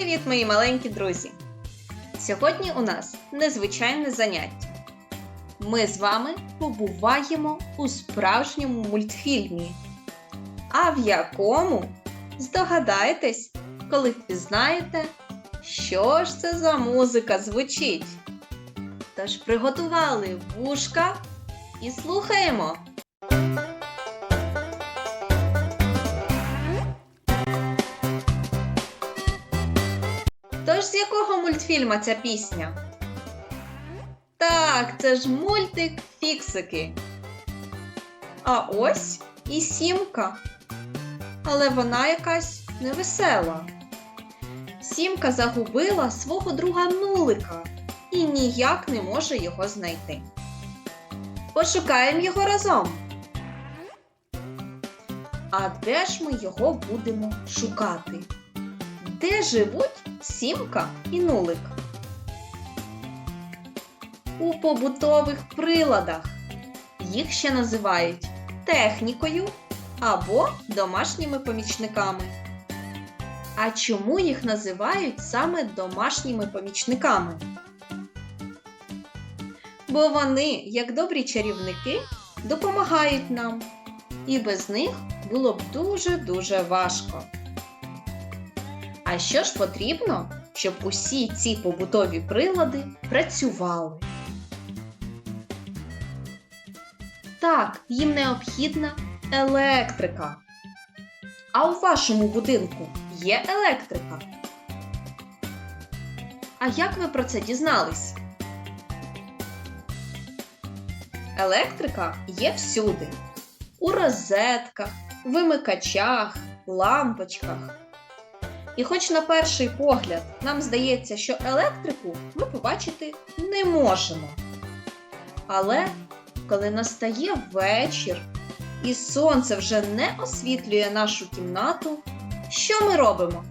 Привіт, мої маленькі друзі! Сьогодні у нас незвичайне заняття. Ми з вами побуваємо у справжньому мультфільмі. А в якому здогадаєтесь, коли впізнаєте, що ж це за музика звучить. Тож приготували вушка і слухаємо. Тож з якого мультфільма ця пісня? Так, це ж мультик Фіксики. А ось і сімка. Але вона якась невесела. Сімка загубила свого друга нулика і ніяк не може його знайти. Пошукаємо його разом. А де ж ми його будемо шукати? Де живуть сімка і нулик? У побутових приладах. Їх ще називають технікою або домашніми помічниками. А чому їх називають саме домашніми помічниками? Бо вони, як добрі чарівники, допомагають нам, і без них було б дуже-дуже важко. А що ж потрібно, щоб усі ці побутові прилади працювали? Так, їм необхідна електрика. А у вашому будинку є електрика? А як ви про це дізнались? Електрика є всюди: у розетках, вимикачах, лампочках. І хоч на перший погляд нам здається, що електрику ми побачити не можемо. Але коли настає вечір і сонце вже не освітлює нашу кімнату, що ми робимо?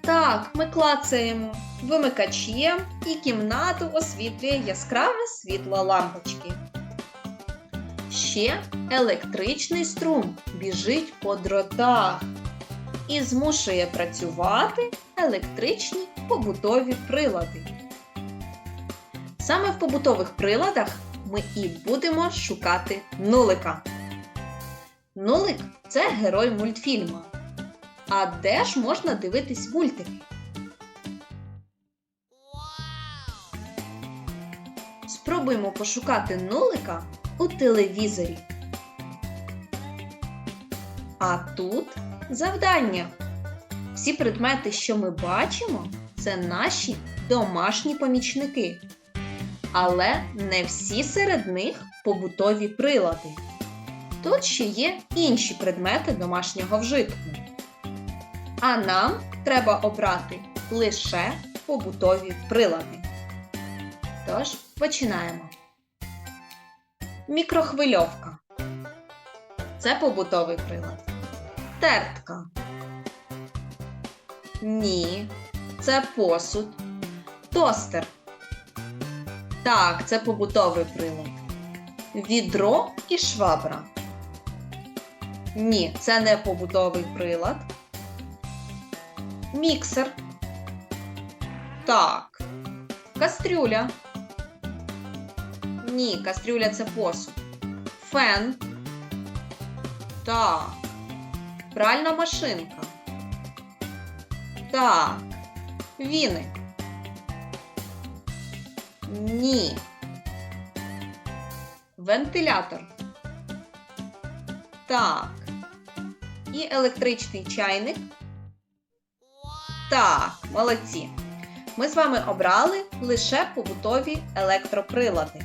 Так, ми клацаємо вимикачем і кімнату освітлює яскраве світло лампочки. Ще електричний струм біжить по дротах і змушує працювати електричні побутові прилади. Саме в побутових приладах ми і будемо шукати нулика. Нулик це герой мультфільму. А де ж можна дивитись мультики? Спробуємо пошукати нулика у телевізорі. А тут завдання. Всі предмети, що ми бачимо, це наші домашні помічники. Але не всі серед них побутові прилади. Тут ще є інші предмети домашнього вжитку. А нам треба обрати лише побутові прилади. Тож починаємо. Мікрохвильовка. Це побутовий прилад. Тертка. Ні. Це посуд. Тостер. Так, це побутовий прилад. Відро і швабра. Ні, це не побутовий прилад. Міксер. Так. Кастрюля. Ні, кастрюля це посуд. Фен. Так. Пральна машинка. Так. Віник. Ні. Вентилятор. Так. І електричний чайник. Так, молодці. Ми з вами обрали лише побутові електроприлади,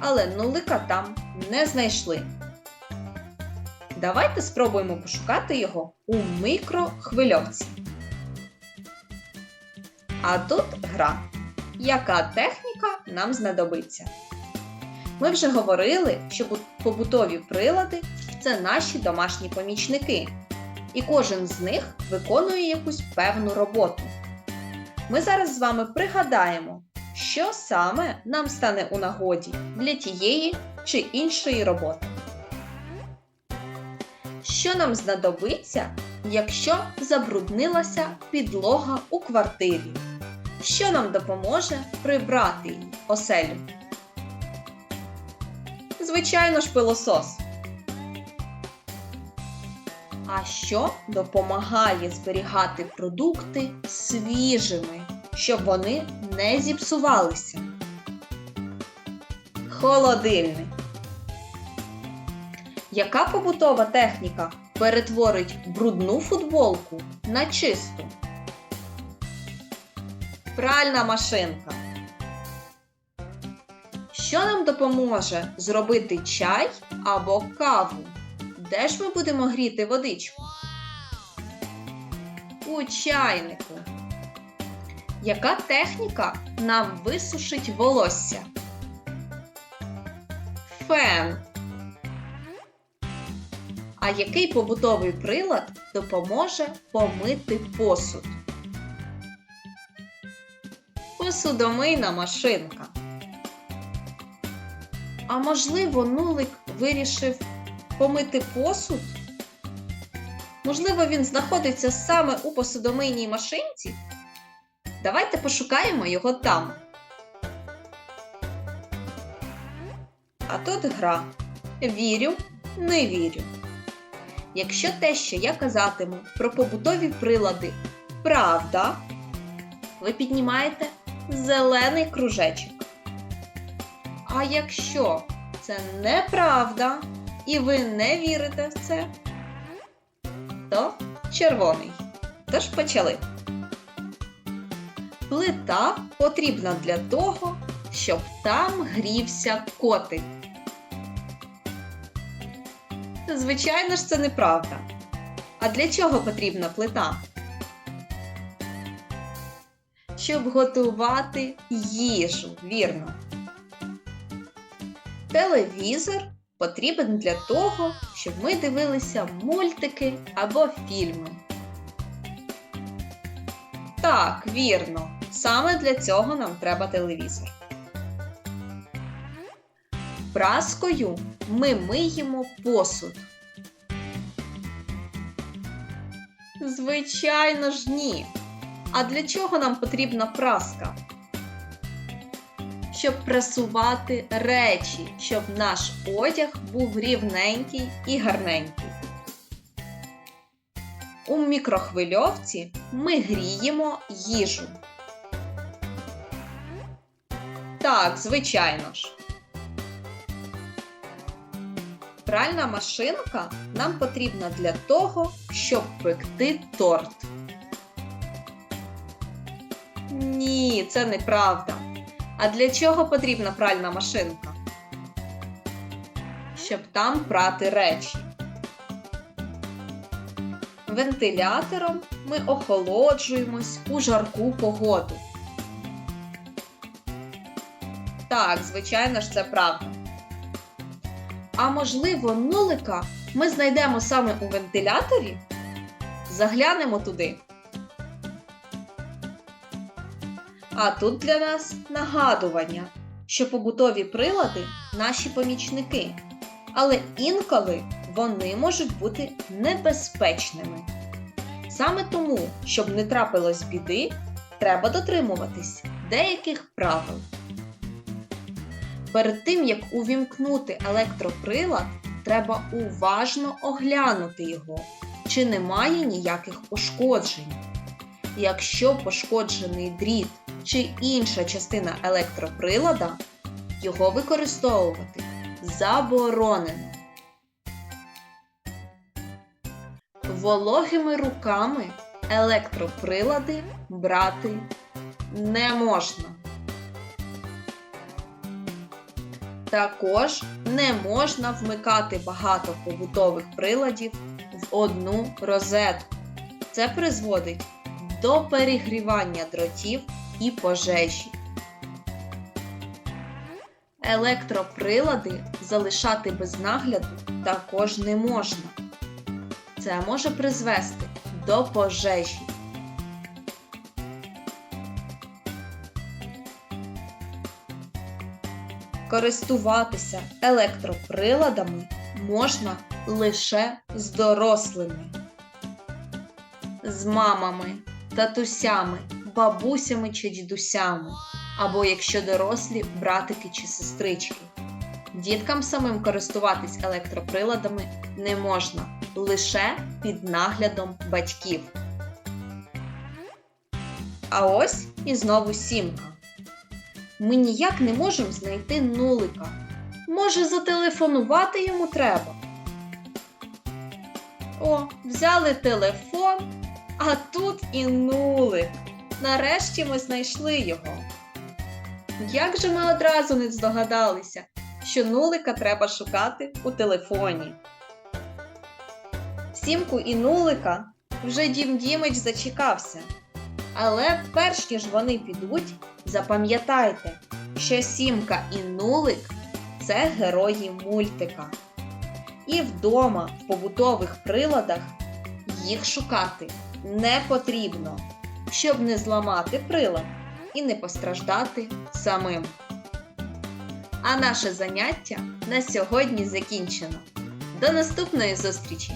але нулика там не знайшли. Давайте спробуємо пошукати його у мікрохвильовці. А тут гра. Яка техніка нам знадобиться? Ми вже говорили, що побутові прилади це наші домашні помічники, і кожен з них виконує якусь певну роботу. Ми зараз з вами пригадаємо, що саме нам стане у нагоді для тієї чи іншої роботи. Що нам знадобиться якщо забруднилася підлога у квартирі? Що нам допоможе прибрати її оселю? Звичайно ж, пилосос. А що допомагає зберігати продукти свіжими, щоб вони не зіпсувалися? Холодильник. Яка побутова техніка перетворить брудну футболку на чисту? Пральна машинка. Що нам допоможе зробити чай або каву? Де ж ми будемо гріти водичку? У чайнику. Яка техніка нам висушить волосся? Фен. А який побутовий прилад допоможе помити посуд? Посудомийна машинка. А можливо, нулик вирішив помити посуд? Можливо, він знаходиться саме у посудомийній машинці? Давайте пошукаємо його там. А тут гра. Вірю, не вірю. Якщо те, що я казатиму про побутові прилади, правда, ви піднімаєте зелений кружечок. А якщо це неправда, і ви не вірите в це, то червоний. Тож почали. Плита потрібна для того, щоб там грівся котик. Звичайно ж, це неправда. А для чого потрібна плита? Щоб готувати їжу, вірно. Телевізор потрібен для того, щоб ми дивилися мультики або фільми. Так, вірно. Саме для цього нам треба телевізор. Праскою ми миємо посуд. Звичайно ж ні. А для чого нам потрібна праска? Щоб прасувати речі, щоб наш одяг був рівненький і гарненький. У мікрохвильовці ми гріємо їжу. Так, звичайно ж. Пральна машинка нам потрібна для того, щоб пекти торт. Ні, це неправда. А для чого потрібна пральна машинка? Щоб там прати речі. Вентилятором ми охолоджуємось у жарку погоду. Так, звичайно ж, це правда. А можливо, нулика ми знайдемо саме у вентиляторі? Заглянемо туди. А тут для нас нагадування, що побутові прилади наші помічники, але інколи вони можуть бути небезпечними. Саме тому, щоб не трапилось біди, треба дотримуватись деяких правил. Перед тим, як увімкнути електроприлад, треба уважно оглянути його, чи немає ніяких ушкоджень. Якщо пошкоджений дріт чи інша частина електроприлада, його використовувати заборонено. Вологими руками електроприлади брати не можна. Також не можна вмикати багато побутових приладів в одну розетку. Це призводить до перегрівання дротів і пожежі. Електроприлади залишати без нагляду також не можна. Це може призвести до пожежі. Користуватися електроприладами можна лише з дорослими. з мамами, татусями, бабусями чи дідусями, або якщо дорослі братики чи сестрички. Діткам самим користуватись електроприладами не можна лише під наглядом батьків. А ось і знову сімка. Ми ніяк не можемо знайти нулика. Може, зателефонувати йому треба? О, взяли телефон, а тут і нулик. Нарешті ми знайшли його. Як же ми одразу не здогадалися, що нулика треба шукати у телефоні? Сімку і нулика вже Дім Дімич зачекався. Але перш ніж вони підуть, запам'ятайте, що Сімка і нулик це герої мультика. І вдома в побутових приладах їх шукати не потрібно, щоб не зламати прилад і не постраждати самим. А наше заняття на сьогодні закінчено. До наступної зустрічі!